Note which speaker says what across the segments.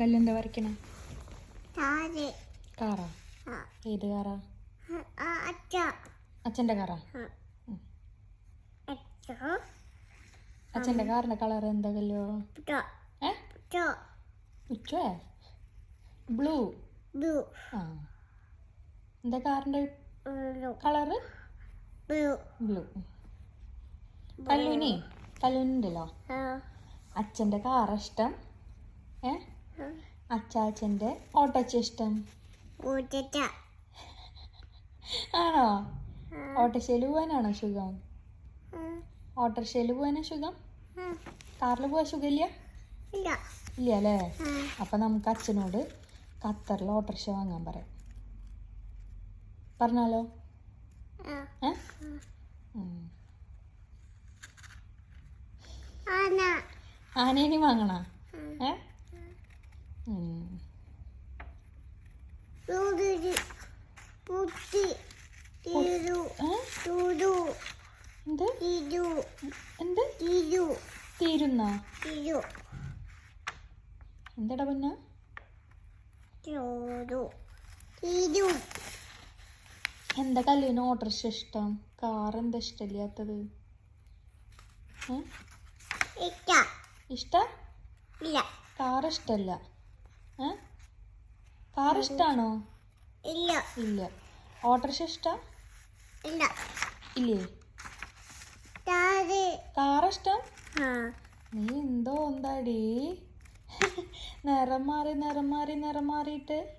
Speaker 1: കല്ലെന്താ വരയ്ക്കണേ? കാറാ. ഏത് കാറാ?
Speaker 2: അച്ഛന്റെ
Speaker 1: അച്ഛന്റെ കാറാ?
Speaker 2: ആ. കാറിന്റെ
Speaker 1: അച്ഛന്റെ കാറിന്റെ കളർ എന്താ കല്ലോ?
Speaker 2: പുട്ട.
Speaker 1: ഏ?
Speaker 2: പുട്ട.
Speaker 1: ഉച്ചേ? ബ്ലൂ.
Speaker 2: ബ്ലൂ.
Speaker 1: ആ. എന്താ
Speaker 2: കാറിന്റെ
Speaker 1: കളറ്?
Speaker 2: ബ്ലൂ.
Speaker 1: കല്ലൂനി? കല്ലൂനുണ്ടല്ലോ
Speaker 2: ആ,
Speaker 1: അച്ഛന്റെ കാറാ ഇഷ്ടം? ഏ. അച്ചാച്ചന്റെ ഓട്ടച്ച ഇഷ്ടം ആണോ? ഓട്ടോറിക്ഷയിൽ പോകാനാണോ സുഖം? ഓട്ടോറിക്ഷയിൽ പോകാനാ സുഖം? കാറിൽ പോവാ സുഖമില്ല?
Speaker 2: ഇല്ല.
Speaker 1: ഇല്ല അല്ലേ അപ്പൊ നമുക്ക് അച്ഛനോട് ഖത്തറിൽ ഓട്ടോറിക്ഷ വാങ്ങാൻ പറയാം. പറഞ്ഞാലോ? ആനേനി വാങ്ങണ? ഏ? തീരുന്ന എന്താടാ പൊന്ന? എന്താ കല്ലിന് ഓട്ടോറിക്ഷ ഇഷ്ടം? കാർ എന്താ ഇഷ്ടമില്ലാത്തത്? ഇഷ്ട. കാർ ഇഷ്ടല്ല. കാർ ഇഷ്ടാണോ?
Speaker 2: ഇല്ല.
Speaker 1: ഇല്ല. ഓട്ടോറിക്ഷ ഇഷ്ട?
Speaker 2: ഇല്ല.
Speaker 1: ഇല്ലേ? കാർ ഇഷ്ടം? നീ എന്തോ എന്താടി? നിറം മാറി നിറം മാറി നിറം മാറിയിട്ട്.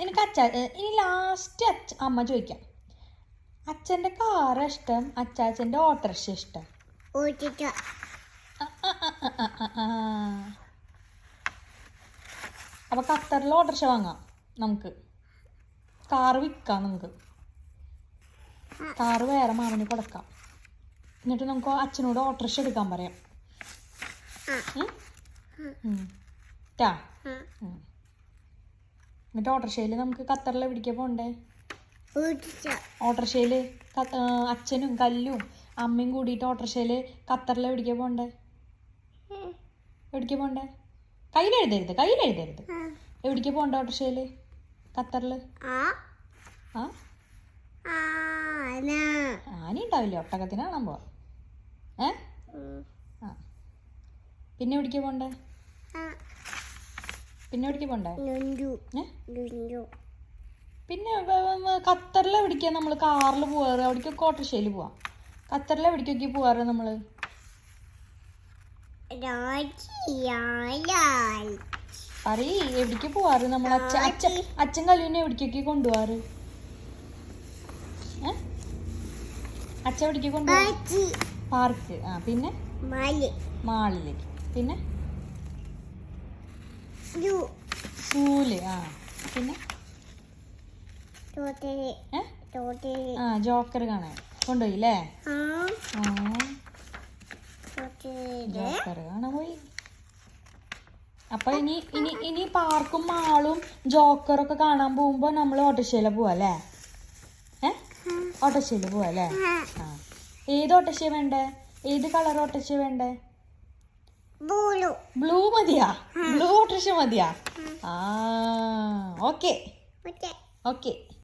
Speaker 1: എനിക്ക് അച്ഛ ഇനി ലാസ്റ്റ് അച്ഛ അമ്മ ചോദിക്കാം. അച്ഛന്റെ കാർ ഇഷ്ടം? അച്ചാച്ചന്റെ ഓട്ടോറിക്ഷ ഇഷ്ടം?
Speaker 2: ഊറ്റിച്ച
Speaker 1: ആ, ആ, ആ, ആ, ആ, ആ, ആ. അപ്പൊ ഖത്തറിൽ ഓട്ടോറിക്ഷ വാങ്ങാം. നമുക്ക്. കാറ് വിൽക്കാം നമുക്ക്. കാറ് വേറെ മാമിന് കൊടുക്കാം. എന്നിട്ട് നമുക്ക് അച്ഛനോട് ഓട്ടോറിക്ഷ എടുക്കാൻ പറയാം. ടാ. എന്നിട്ട് ഓട്ടോറിക്ഷയിൽ നമുക്ക് ഖത്തറിൽ എവിടേക്കാ പോണ്ടേ? ഓട്ടോറിക്ഷയിൽ അച്ഛനും കല്ലും അമ്മയും കൂടിയിട്ട് ഓട്ടോറിക്ഷയിൽ ഖത്തറിൽ എവിടേക്കാ പോണ്ടേ? എവിടേക്കാ പോണ്ടേ? കയ്യിലെഴുതരുത് കയ്യിലെഴുതരുത്.
Speaker 2: ആ.
Speaker 1: പോണ്ട പോണ്ടേ ഖത്തറിൽ? ഖത്തറിൽ
Speaker 2: ആ.
Speaker 1: ആ
Speaker 2: ആന
Speaker 1: ഉണ്ടാവില്ല? ഒട്ടകത്തിന് കാണാൻ പോവാ. ഏ? ആ. പിന്നെ എവിടേക്കാ പോണ്ട പിന്നെ എവിടേക്ക് പോണ്ടേ പിന്നെ ഖത്തറിൽ എവിടേക്കാ നമ്മൾ കാറിൽ പോവാറ്? അവിടേക്കൊക്കെ ഓട്ടോറിക്ഷയിൽ പോവാം. ഖത്തറിൽ എവിടേക്കൊക്കെ പോവാറ് നമ്മൾ പറയ് എവിടേക്ക് പോവാറ്? നമ്മൾ അച്ഛ അച്ഛ അച്ഛൻ കല്യൂനെ എവിടേക്കൊക്കെ കൊണ്ടുപോവാറ്? അച്ഛൻ എവിടേക്ക് കൊണ്ടുപോവാ? പാർക്ക്. ആ പിന്നെ? മാളിലേക്ക് പിന്നെ? സ്കൂൽ ആ പിന്നെ? ആ ജോക്കർ കാണാൻ. കൊണ്ടുപോയില്ലേ?
Speaker 2: ആ.
Speaker 1: ജോക്കർ കാണാൻ പോയി. അപ്പൊ ഇനി ഇനി ഇനി പാർക്കും മാളും ജോക്കറൊക്കെ കാണാൻ പോകുമ്പോ നമ്മൾ ഓട്ടോറിക്ഷയില പോവാല്ലേ ഏഹ് ഏ? പോവാല്ലേ പോവാ അല്ലേ? ആ. ഏത് ഓട്ടോഷ വേണ്ടേ? ഏത് കളർ ഓട്ടോഷ വേണ്ടേ?
Speaker 2: ബൂലു.
Speaker 1: ബ്ലൂ മതിയാ? ബ്ലൂ ഓട്ടോഷ മതിയാ? ആ
Speaker 2: ഓക്കെ.
Speaker 1: ഓക്കെ.